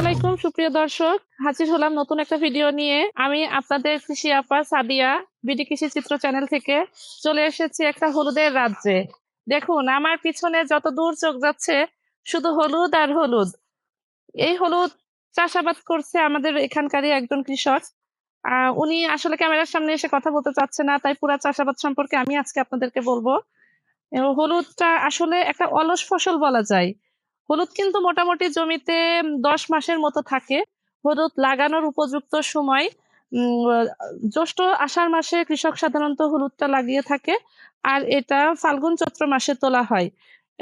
আলাইকুম, সুপ্রিয় দর্শক। হাজির হলাম নতুন একটা ভিডিও নিয়ে। আমি আপনাদের কৃষি আপা সাদিয়া, বিডি কৃষি চিত্র চ্যানেল থেকে। চলে এসেছি একটা হলুদের রাজ্যে। দেখুন, আমার পিছনে যত দূর চোখ যাচ্ছে, শুধু হলুদ আর হলুদ। এই হলুদ চাষাবাদ করছে আমাদের এখানকারই একজন কৃষক। উনি আসলে ক্যামেরার সামনে এসে কথা বলতে চাচ্ছে না, তাই পুরা চাষাবাদ সম্পর্কে আমি আজকে আপনাদেরকে বলব। হলুদটা আসলে একটা অলস ফসল বলা যায়। হলুদ কিন্তু মোটামুটি জমিতে দশ মাসের মতো থাকে। হলুদ লাগানোর উপযুক্ত সময় জ্যৈষ্ঠ আষাঢ় মাসে কৃষক সাধারণত হলুদটা লাগিয়ে থাকে, আর এটা ফাল্গুন চৈত্র মাসে তোলা হয়।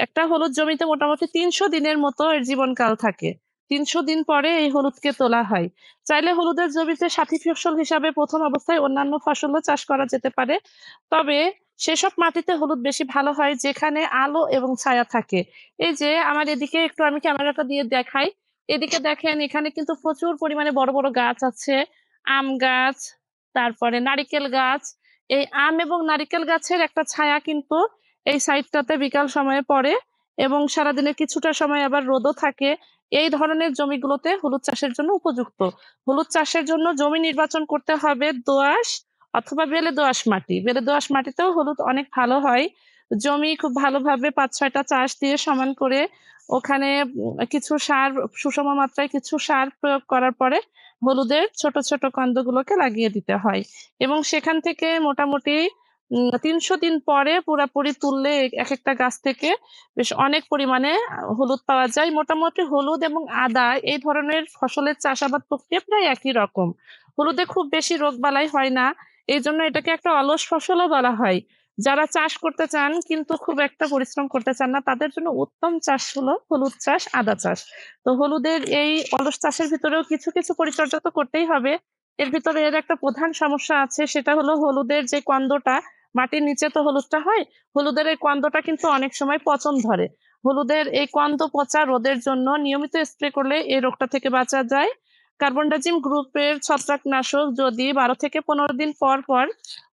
একটা হলুদ জমিতে মোটামুটি তিনশো দিনের মতো এর জীবনকাল থাকে। তিনশো দিন পরে এই হলুদকে তোলা হয়। চাইলে হলুদের জমিতে সাথী ফসল হিসাবে প্রথম অবস্থায় অন্যান্য ফসলও চাষ করা যেতে পারে। তবে সেসব মাটিতে হলুদ বেশি ভালো হয় যেখানে আলো এবং ছায়া থাকে। এই যে, আমার এদিকে একটু আমি ক্যামেরাটা দিয়ে দেখাই। এদিকে দেখেন, এখানে কিন্তু প্রচুর পরিমাণে বড় বড় গাছ আছে। আম গাছ, তারপরে নারিকেল গাছ। এই আম এবং নারিকেল গাছের একটা ছায়া কিন্তু এই সাইডটাতে বিকাল সময়ে পড়ে এবং সারাদিনের কিছুটা সময় আবার রোদও থাকে। এই ধরনের জমিগুলোতে হলুদ চাষের জন্য উপযুক্ত। হলুদ চাষের জন্য জমি নির্বাচন করতে হবে দোআঁশ অথবা বেলে দোআঁশ মাটি। বেলে দোআঁশ মাটিতেও হলুদ অনেক ভালো হয়। জমি খুব ভালোভাবে পাঁচ ছয়টা চাষ দিয়ে সমান করে ওখানে কিছু সার, সুষম মাত্রায় কিছু সার প্রয়োগ করার পরে হলুদের ছোট ছোট কন্দগুলোকে লাগিয়ে দিতে হয়। এবং সেখান থেকে মোটামুটি তিনশো দিন পরে পুরাপুরি তুললে এক একটা গাছ থেকে বেশ অনেক পরিমাণে হলুদ পাওয়া যায়। মোটামুটি হলুদ এবং আদা এই ধরনের ফসলের চাষাবাদ প্রক্রিয়া প্রায় একই রকম। হলুদে খুব বেশি রোগ বালাই হয় না, এই জন্য এটাকে একটা অলস ফসলও বলা হয়। যারা চাষ করতে চান কিন্তু খুব একটা পরিশ্রম করতে চান না, তাদের জন্য উত্তম চাষ হলো হলুদ চাষ, আদা চাষ। তো হলুদের এই অলস চাষের ভিতরেও কিছু কিছু পরিচর্যা তো করতেই হবে। এর ভিতরে এর একটা প্রধান সমস্যা আছে, সেটা হলো হলুদের যে কন্দটা মাটির নিচে তো হলুদটা হয়, হলুদের এই কন্দটা কিন্তু অনেক সময় পচন ধরে। হলুদের এই কন্দ পচা রোদের জন্য নিয়মিত স্প্রে করলে এই রোগটা থেকে বাঁচা যায়। কার্বনডাজিম গ্রুপের ছত্রাকনাশক যদি বারো থেকে পনেরো দিন পর পর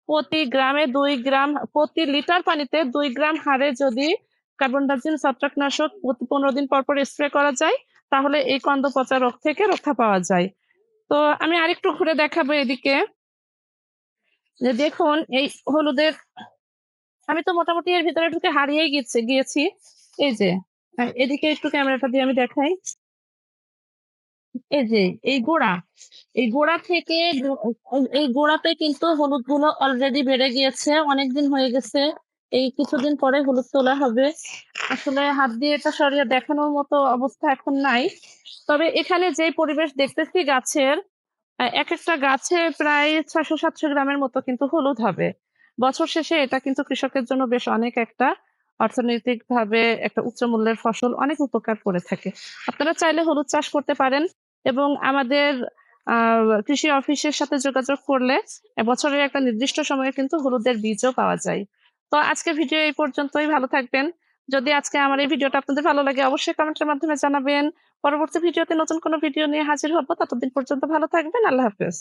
প্রতি গ্রামে দুই গ্রাম, প্রতি লিটার পানিতে দুই গ্রাম হারে যদি কার্বনডাজিম ছত্রাকনাশক প্রতি পনেরো দিন পর পর স্প্রে করা যায়, তাহলে এই কন্দ পচা রোগ থেকে রক্ষা পাওয়া যায়। তো আমি আরেকটু ঘুরে দেখাবো এদিকে। যে দেখুন, এই হলুদের, আমি তো মোটামুটি এর ভিতরে ঢুকে হারিয়ে গেছে, গিয়েছি। এই যে এদিকে একটু ক্যামেরাটা দিয়ে আমি দেখাই। এই যে, এই গোড়া এই গোড়া থেকে এই গোড়াতে কিন্তু হলুদগুলো অলরেডি বেড়ে গিয়েছে, অনেকদিন হয়ে গেছে। এই কিছুদিন পরে হলুদ তোলা হবে। আসলে হাত দিয়ে এটা সরিয়ে দেখানোর মতো অবস্থা এখন নাই। তবে এখানে যে পরিবেশ দেখতেছি গাছের এক একটা গাছে প্রায় ছয়শো সাতশো গ্রামের মতো কিন্তু হলুদ হবে। বছর শেষে এটা কিন্তু কৃষকের জন্য বেশ অনেক একটা অর্থনৈতিক ভাবে একটা উচ্চ মূল্যের ফসল অনেক উপকার করে থাকে। আপনারা চাইলে হলুদ চাষ করতে পারেন এবং আমাদের কৃষি অফিসের সাথে যোগাযোগ করলে বছরের একটা নির্দিষ্ট সময়ে কিন্তু হলুদের বীজও পাওয়া যায়। তো আজকে ভিডিও এই পর্যন্তই। ভালো থাকবেন। যদি আজকে আমার এই ভিডিওটা আপনাদের ভালো লাগে, অবশ্যই কমেন্টের মাধ্যমে জানাবেন। পরবর্তী ভিডিওতে নতুন কোনো ভিডিও নিয়ে হাজির হব, ততদিন পর্যন্ত ভালো থাকবেন, আল্লাহ হাফেজ।